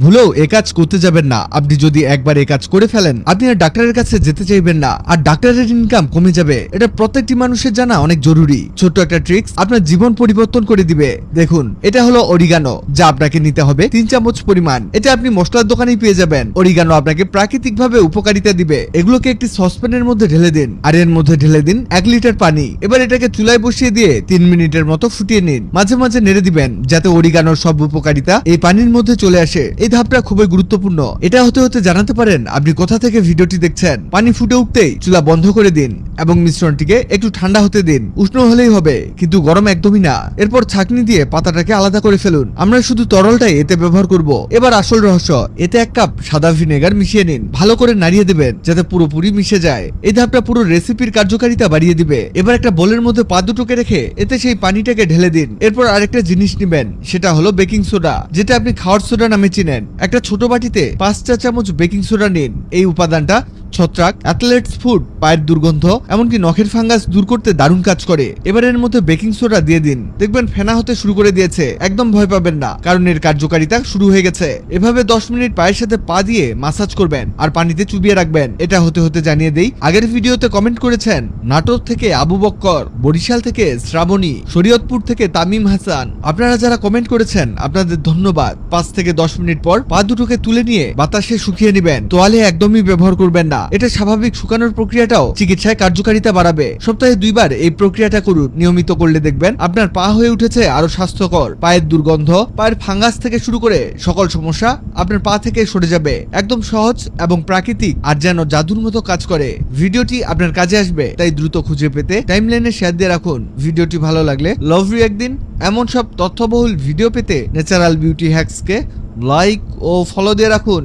ভুলেও এ কাজ করতে যাবেন না। আপনি যদি একবার এ কাজ করে ফেলেন, আপনি আর ডাক্তারের কাছে যেতে চাইবেন না। আর ডাক্তারের ইনকাম কমে যাবে। এটা প্রত্যেকটি মানুষের জানা অনেক জরুরি। ছোট্ট একটা ট্রিক্স আপনার জীবন পরিবর্তন করে দিবে। দেখুন, এটা হলো অরিগানো যা আপনাকে নিতে হবে তিন চামচ পরিমাণ। এটা আপনি মশলার দোকানেই পেয়ে যাবেন। অরিগানো আপনাকে প্রাকৃতিকভাবে উপকারিতা দিবে। এগুলোকে একটি সসপ্যানের মধ্যে ঢেলে দিন। আর এর মধ্যে ঢেলে দিন এক লিটার পানি। এবার এটাকে চুলায় বসিয়ে দিয়ে তিন মিনিটের মতো ফুটিয়ে নিন। মাঝে মাঝে নেড়ে দিবেন, যাতে অরিগানোর সব উপকারিতা এই পানির মধ্যে চলে আসে। এই ধাপটা খুবই গুরুত্বপূর্ণ। এটা হতে হতে জানাতে পারেন, আপনি কোথা থেকে ভিডিওটি দেখছেন। পানি ফুটে উঠতেই চুলা বন্ধ করে দিন এবং মিশ্রণটিকে একটু ঠান্ডা হতে দিন। উষ্ণ হলেই হবে, কিন্তু গরম একদমই না। এরপর ছাকনি দিয়ে পাতাটাকে আলাদা করে ফেলুন। আমরা শুধু তরলটাই এতে ব্যবহার করব। এবার আসল রহস্য, এতে এক কাপ সাদা ভিনেগার মিশিয়ে নিন। ভালো করে নাড়িয়ে দেবেন, যাতে পুরোপুরি মিশে যায়। এই ধাপটা পুরো রেসিপির কার্যকারিতা বাড়িয়ে দিবে। এবার একটা বোলের মধ্যে পা দুটোকে রেখে এতে সেই পানিটাকে ঢেলে দিন। এরপর আরেকটা জিনিস নিবেন, সেটা হলো বেকিং সোডা, যেটা আপনি খাওয়ার সোডা নামে চিনেন। একটা ছোট বাটিতে পাঁচটা চামচ বেকিং সোডা নিন। এই উপাদানটা ছত্রাক অ্যাথলেটস ফুড পায়ের দুর্গন্ধ, এমনকি নখের ফাঙ্গাস দূর করতে দারুণ কাজ করে। এবার এর মধ্যে বেকিং সোডা দিয়ে দিন। দেখবেন ফেনা হতে শুরু করে দিয়েছে। একদম ভয় পাবেন না। কারণ এর কার্যকারিতা শুরু হয়ে গেছে। এভাবে দশ মিনিট পায়ের সাথে পা দিয়ে মাসাজ করবেন আর পানিতে চুবিয়ে রাখবেন। এটা হতে হতে জানিয়ে দেই, আগের ভিডিওতে কমেন্ট করেছেন নাটোর থেকে আবু বক্কর, বরিশাল থেকে শ্রাবণী, শরীয়তপুর থেকে তামিম হাসান। আপনারা যারা কমেন্ট করেছেন, আপনাদের ধন্যবাদ। পাঁচ থেকে দশ মিনিট পর পা দুটোকে তুলে নিয়ে বাতাসে শুকিয়ে নেবেন। তোয়ালে একদমই ব্যবহার করবেন না। এটা স্বাভাবিক শুকানোর প্রক্রিয়াটাও চিকিৎসায় কার্যকারিতা বাড়াবে। সপ্তাহে দুইবার এই প্রক্রিয়াটা করুন, নিয়মিত করলে দেখবেন আপনার পা হয়ে উঠেছে আরও স্বাস্থ্যকর। পায়ের দুর্গন্ধ, পায়ের ফাঙ্গাস থেকে শুরু করে সকল সমস্যা আপনার পা থেকে সরে যাবে। একদম সহজ এবং প্রাকৃতিক আর যেন জাদুর মতো কাজ করে। ভিডিওটি আপনার কাজে আসবে, তাই দ্রুত খুঁজে পেতে টাইমলাইনে শেয়ার দিয়ে রাখুন। ভিডিওটি ভালো লাগলে লভ ইউ একদিন। এমন সব তথ্যবহুল ভিডিও পেতে ন্যাচারাল বিউটি হ্যাক্সকে লাইক ও ফলো দিয়ে রাখুন।